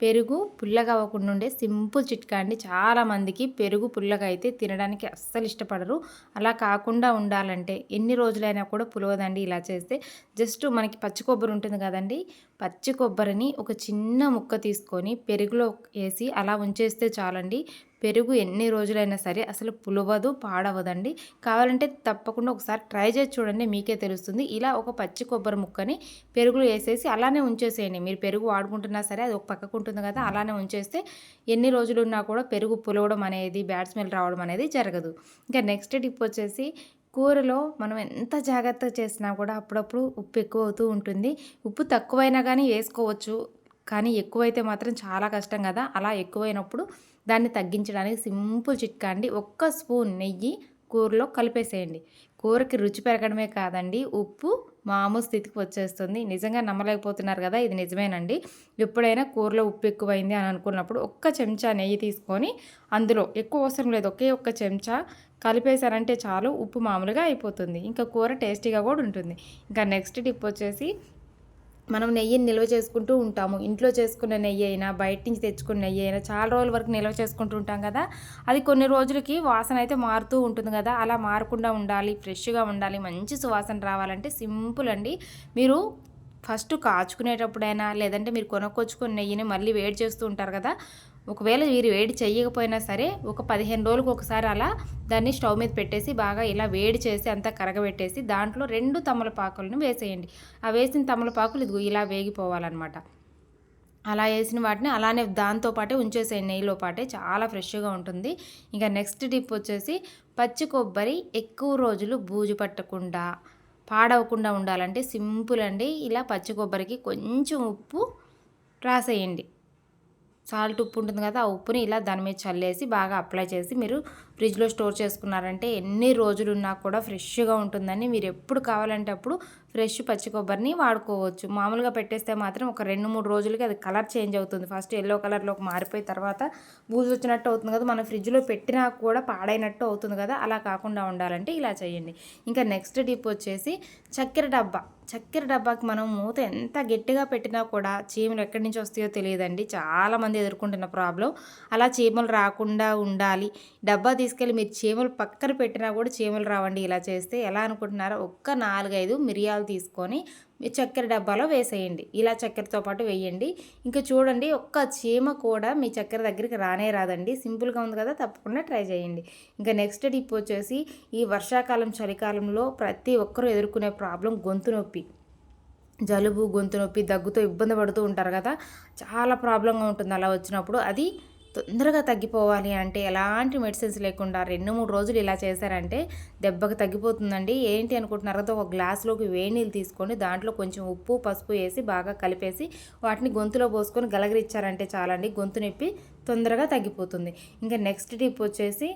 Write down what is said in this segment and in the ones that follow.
పెరుగు పుల్లగా అవ్వకుండా ఉండే సింపుల్ చిట్కా అండి. చాలామందికి పెరుగు పుల్లగా అయితే తినడానికి అస్సలు ఇష్టపడరు. అలా కాకుండా ఉండాలంటే ఎన్ని రోజులైనా కూడా పులవదండి ఇలా చేస్తే. జస్ట్ మనకి పచ్చి కొబ్బరి ఉంటుంది కదండి. పచ్చి కొబ్బరిని ఒక చిన్న ముక్క తీసుకొని పెరుగులో వేసి అలా ఉంచేస్తే చాలండి. పెరుగు ఎన్ని రోజులైనా సరే అసలు పులవదు పాడవదండి. కావాలంటే తప్పకుండా ఒకసారి ట్రై చేసి చూడండి మీకే తెలుస్తుంది. ఇలా ఒక పచ్చి కొబ్బరి ముక్కని పెరుగులో వేసేసి అలానే ఉంచేసేయండి. మీరు పెరుగు వాడుకుంటున్నా సరే అది ఒక పక్కకు ఉంటుంది కదా అలానే ఉంచేస్తే ఎన్ని రోజులు ఉన్నా కూడా పెరుగు పులవడం అనేది బ్యాడ్ స్మెల్ రావడం అనేది జరగదు. ఇంకా నెక్స్ట్ టిప్ వచ్చేసి కూరలో మనం ఎంత జాగ్రత్త చేసినా కూడా అప్పుడప్పుడు ఉప్పు ఎక్కువ అవుతూ ఉంటుంది. ఉప్పు తక్కువైనా కానీ వేసుకోవచ్చు. కానీ ఎక్కువైతే మాత్రం చాలా కష్టం కదా. అలా ఎక్కువైనప్పుడు దాన్ని తగ్గించడానికి సింపుల్ చిట్కా అండి. ఒక్క స్పూన్ నెయ్యి కూరలో కలిపేసేయండి. కూరకి రుచి పెరగడమే కాదండి. ఉప్పు మామూలు స్థితికి వచ్చేస్తుంది. నిజంగా నమ్మలేకపోతున్నారు కదా ఇది నిజమేనండి. ఎప్పుడైనా కూరలో ఉప్పు ఎక్కువైంది అని అనుకున్నప్పుడు ఒక్క చెంచా నెయ్యి తీసుకొని అందులో ఎక్కువ అవసరం లేదు. ఒకే ఒక్క చెంచా కలిపేశారంటే చాలు ఉప్పు మామూలుగా అయిపోతుంది. ఇంకా కూర టేస్టీగా కూడా ఉంటుంది. ఇంకా నెక్స్ట్ టిప్ వచ్చేసి మనం నెయ్యిని నిల్వ చేసుకుంటూ ఉంటాము. ఇంట్లో చేసుకున్న నెయ్యి అయినా బయట నుంచి తెచ్చుకున్న నెయ్యి అయినా చాలా రోజుల వరకు నిల్వ చేసుకుంటూ ఉంటాం కదా. అది కొన్ని రోజులకి వాసన అయితే మారుతూ ఉంటుంది కదా. అలా మారకుండా ఉండాలి ఫ్రెష్గా ఉండాలి మంచి సువాసన రావాలంటే సింపుల్ అండి. మీరు ఫస్ట్ కాచుకునేటప్పుడైనా లేదంటే మీరు కొనుక్కొచ్చుకున్న నెయ్యిని మళ్ళీ వేడి చేస్తూ ఉంటారు కదా. ఒకవేళ మీరు వేడి చేయకపోయినా సరే ఒక పదిహేను రోజులకు ఒకసారి అలా దాన్ని స్టవ్ మీద పెట్టేసి బాగా ఇలా వేడి చేసి అంతా కరగబెట్టేసి దాంట్లో రెండు తమలపాకులను వేసేయండి. ఆ వేసిన తమలపాకులు ఇది ఇలా వేగిపోవాలన్నమాట. అలా వేసిన వాటిని అలానే దాంతోపాటే ఉంచేసేయండి. నెయ్యిలో పాటే చాలా ఫ్రెష్గా ఉంటుంది. ఇంకా నెక్స్ట్ టిప్ వచ్చేసి పచ్చి కొబ్బరి ఎక్కువ రోజులు బూజు పట్టకుండా పాడవకుండా ఉండాలంటే సింపుల్ అండి. ఇలా పచ్చి కొబ్బరికి కొంచెం ఉప్పు రాసేయండి. సాల్ట్ ఉప్పు ఉంటుంది కదా ఆ ఉప్పుని ఇలా దాని మీద చల్లేసి బాగా అప్లై చేసి మీరు ఫ్రిడ్జ్లో స్టోర్ చేసుకున్నారంటే ఎన్ని రోజులు ఉన్నా కూడా ఫ్రెష్గా ఉంటుందని. మీరు ఎప్పుడు కావాలంటే అప్పుడు ఫ్రెష్ పచ్చి కొబ్బరిని వాడుకోవచ్చు. మామూలుగా పెట్టేస్తే మాత్రం ఒక రెండు మూడు రోజులకి అది కలర్ చేంజ్ అవుతుంది. ఫస్ట్ ఎల్లో కలర్లోకి మారిపోయిన తర్వాత బూజు వచ్చినట్టు అవుతుంది కదా మనం ఫ్రిడ్జ్లో పెట్టినా కూడా పాడైనట్టు అవుతుంది కదా అలా కాకుండా ఉండాలంటే ఇలా చేయండి. ఇంకా నెక్స్ట్ టిప్ వచ్చేసి చక్కెర డబ్బా. చక్కెర డబ్బాకి మనం మూత ఎంత గట్టిగా పెట్టినా కూడా చీమలు ఎక్కడి నుంచి వస్తాయో తెలియదండి. చాలామంది ఎదుర్కొంటున్న ప్రాబ్లం. అలా చీమలు రాకుండా ఉండాలి. డబ్బా తీసుకెళ్ళి మీరు చీమలు పక్కన పెట్టినా కూడా చీమలు రావండి ఇలా చేస్తే ఎలా అనుకుంటున్నారో ఒక్క నాలుగైదు మిరియాలు తీసుకొని చక్కెర డబ్బాలో వేసేయండి. ఇలా చక్కెరతో పాటు వేయండి. ఇంకా చూడండి ఒక్క చీమ కూడా మీ చక్కెర దగ్గరికి రానే రాదండి. సింపుల్గా ఉంది కదా తప్పకుండా ట్రై చేయండి. ఇంకా నెక్స్ట్ టిప్ వచ్చేసి ఈ వర్షాకాలం చలికాలంలో ప్రతి ఒక్కరూ ఎదుర్కొనే ప్రాబ్లం గొంతు నొప్పి. జలుబు గొంతు నొప్పి దగ్గుతో ఇబ్బంది పడుతూ ఉంటారు కదా చాలా ప్రాబ్లంగా ఉంటుంది అలా వచ్చినప్పుడు. అది తొందరగా తగ్గిపోవాలి అంటే ఎలాంటి మెడిసిన్స్ లేకుండా రెండు మూడు రోజులు ఇలా చేశారంటే దెబ్బకి తగ్గిపోతుందండి. ఏంటి అనుకుంటున్నారు కదా ఒక గ్లాస్లోకి వేడి నీళ్ళు తీసుకొని దాంట్లో కొంచెం ఉప్పు పసుపు వేసి బాగా కలిపేసి వాటిని గొంతులో పోసుకొని గలగరిచ్చారంటే చాలండి. గొంతు నొప్పి తొందరగా తగ్గిపోతుంది. ఇంకా నెక్స్ట్ టిప్ వచ్చేసి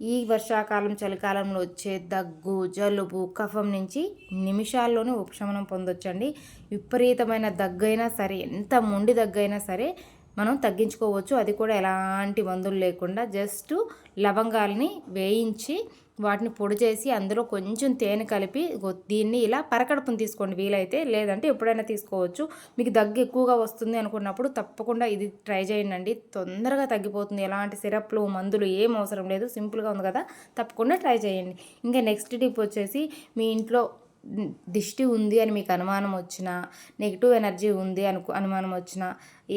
ఈ వర్షాకాలం చలికాలంలో వచ్చే దగ్గు జలుబు కఫం నుంచి నిమిషాల్లోనే ఉపశమనం పొందొచ్చండి. విపరీతమైన దగ్గైనా సరే ఎంత మొండి దగ్గైనా సరే మనం తగ్గించుకోవచ్చు. అది కూడా ఎలాంటి మందులు లేకుండా జస్ట్ లవంగాల్ని వేయించి వాటిని పొడి చేసి అందులో కొంచెం తేనె కలిపి దీన్ని ఇలా పరకడుపుని తీసుకోండి వీలైతే. లేదంటే ఎప్పుడైనా తీసుకోవచ్చు. మీకు దగ్గు ఎక్కువగా వస్తుంది అనుకున్నప్పుడు తప్పకుండా ఇది ట్రై చేయండి తొందరగా తగ్గిపోతుంది. ఎలాంటి సిరప్లు మందులు ఏం అవసరం లేదు. సింపుల్గా ఉంది కదా. తప్పకుండా ట్రై చేయండి. ఇంకా నెక్స్ట్ టిప్ వచ్చేసి మీ ఇంట్లో దిష్టి ఉంది అని మీకు అనుమానం వచ్చినా నెగిటివ్ ఎనర్జీ ఉంది అనుకు అనుమానం వచ్చినా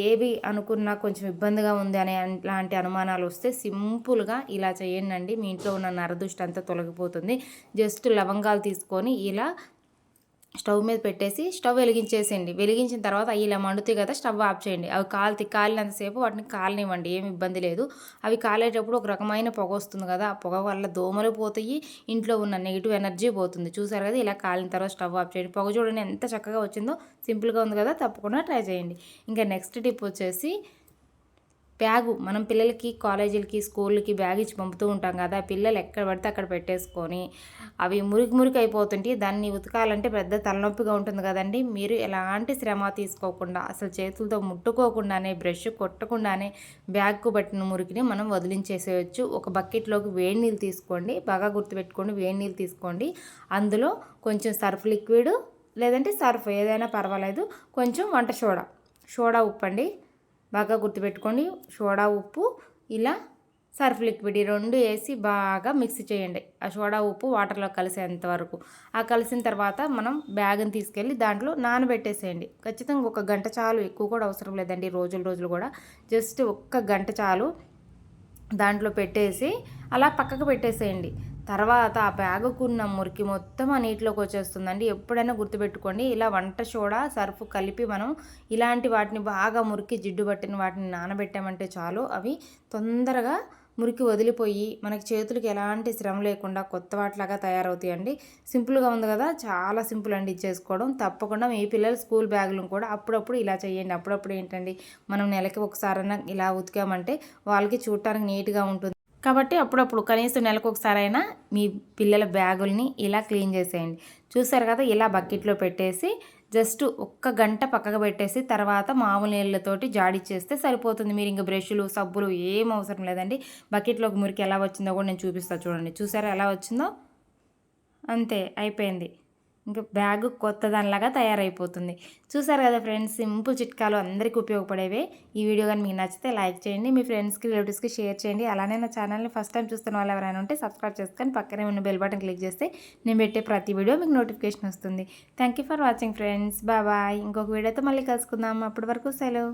ఏవి అనుకున్నా కొంచెం ఇబ్బందిగా ఉంది అనే లాంటి అనుమానాలు వస్తే సింపుల్గా ఇలా చేయండి మీ ఇంట్లో ఉన్న నరదృష్టి అంతా తొలగిపోతుంది. జస్ట్ లవంగాలు తీసుకొని ఇలా స్టవ్ మీద పెట్టేసి స్టవ్ వెలిగించేసేయండి. వెలిగించిన తర్వాత అవి ఇలా మండుతాయి కదా స్టవ్ ఆఫ్ చేయండి. అవి కాలి కాలినంతసేపు వాటిని కాలనివ్వండి ఏమి ఇబ్బంది లేదు. అవి కాలేటప్పుడు ఒక రకమైన పొగ వస్తుంది కదా ఆ పొగ వల్ల దోమలు పోతాయి ఇంట్లో ఉన్న నెగిటివ్ ఎనర్జీ పోతుంది. చూసారు కదా ఇలా కాలిన తర్వాత స్టవ్ ఆఫ్ చేయండి. పొగ చూడండి ఎంత చక్కగా వచ్చిందో సింపుల్గా ఉంది కదా తప్పకుండా ట్రై చేయండి. ఇంకా నెక్స్ట్ టిప్ వచ్చేసి బ్యాగు మనం పిల్లలకి కాలేజీలకి స్కూళ్ళకి బ్యాగ్ ఇచ్చి పంపుతూ ఉంటాం కదా పిల్లలు ఎక్కడ పడితే అక్కడ పెట్టేసుకొని అవి మురికి మురికి అయిపోతుంటే దాన్ని ఉతకాలంటే పెద్ద తలనొప్పిగా ఉంటుంది కదండి. మీరు ఎలాంటి శ్రమ తీసుకోకుండా అసలు చేతులతో ముట్టుకోకుండానే బ్రష్ కొట్టకుండానే బ్యాగ్కు పట్టిన మురికిని మనం వదిలించేసేయచ్చు. ఒక బకెట్లోకి వేడి నీళ్ళు తీసుకోండి బాగా గుర్తుపెట్టుకోండి వేడి నీళ్ళు తీసుకోండి. అందులో కొంచెం సర్ఫ్ లిక్విడ్ లేదంటే సర్ఫ్ ఏదైనా పర్వాలేదు కొంచెం వంట సోడా. సోడా ఉప్పండి. బాగా గుర్తుపెట్టుకోండి. సోడా ఉప్పు ఇలా సర్ఫ్ లిక్విడ్ ఈ రెండు వేసి బాగా మిక్స్ చేయండి. ఆ సోడా ఉప్పు వాటర్లో కలిసేంత వరకు. ఆ కలిసిన తర్వాత మనం బ్యాగ్ని తీసుకెళ్ళి దాంట్లో నానబెట్టేసేయండి. ఖచ్చితంగా ఒక గంట చాలు ఎక్కువ కూడా అవసరం లేదండి. రోజులు రోజులు కూడా జస్ట్ ఒక్క గంట చాలు దాంట్లో పెట్టేసి అలా పక్కకు పెట్టేసేయండి. తర్వాత ఆ బ్యాగుకున్న మురికి మొత్తం ఆ నీటిలోకి వచ్చేస్తుందండి. ఎప్పుడైనా గుర్తుపెట్టుకోండి ఇలా వంట సోడా సర్ఫ్ కలిపి మనం ఇలాంటి వాటిని బాగా మురికి జిడ్డు పట్టిన వాటిని నానబెట్టామంటే చాలు. అవి తొందరగా మురికి వదిలిపోయి మనకి చేతులకి ఎలాంటి శ్రమ లేకుండా కొత్త వాటిలాగా తయారవుతాయండి. సింపుల్గా ఉంది కదా చాలా సింపుల్ అండి ఇచ్చేసుకోవడం తప్పకుండా మీ పిల్లల స్కూల్ బ్యాగులను కూడా అప్పుడప్పుడు ఇలా చేయండి. అప్పుడప్పుడు ఏంటండి మనం నెలకి ఒకసారైనా ఇలా ఉతికామంటే వాళ్ళకి చూడటానికి నీట్గా ఉంటుంది. కాబట్టి అప్పుడప్పుడు కనీసం నెలకు ఒకసారైనా మీ పిల్లల బ్యాగుల్ని ఇలా క్లీన్ చేసేయండి. చూసారు కదా ఇలా బకెట్లో పెట్టేసి జస్ట్ ఒక్క గంట పక్కకు పెట్టేసి తర్వాత మామూలు నీళ్ళతోటి జాడిచ్చేస్తే సరిపోతుంది. మీరు ఇంకా బ్రష్లు సబ్బులు ఏం అవసరం లేదండి. బకెట్లోకి మురికి ఎలా వచ్చిందో కూడా నేను చూపిస్తాను చూడండి. చూసారా ఎలా వచ్చిందో? అంతే అయిపోయింది. ఇంకా బ్యాగ్ కొత్త దానిలాగా తయారైపోతుంది. చూసారు కదా ఫ్రెండ్స్ సింపుల్ చిట్కాలు అందరికీ ఉపయోగపడేవే. ఈ వీడియో కానీ మీకు నచ్చితే లైక్ చేయండి మీ ఫ్రెండ్స్కి రిలేటివ్స్కి షేర్ చేయండి. అలానే నా ఛానల్ని ఫస్ట్ టైం చూస్తున్న వాళ్ళు ఎవరైనా ఉంటే సబ్స్క్రైబ్ చేసుకొని పక్కనే ఉన్న బెల్ బటన్ క్లిక్ చేస్తే నేను పెట్టే ప్రతి వీడియో మీకు నోటిఫికేషన్ వస్తుంది. Thank you for watching friends. బాబాయ్ ఇంకొక వీడియోతో మళ్ళీ కలుసుకుందాం. అప్పటి వరకు సెలవు.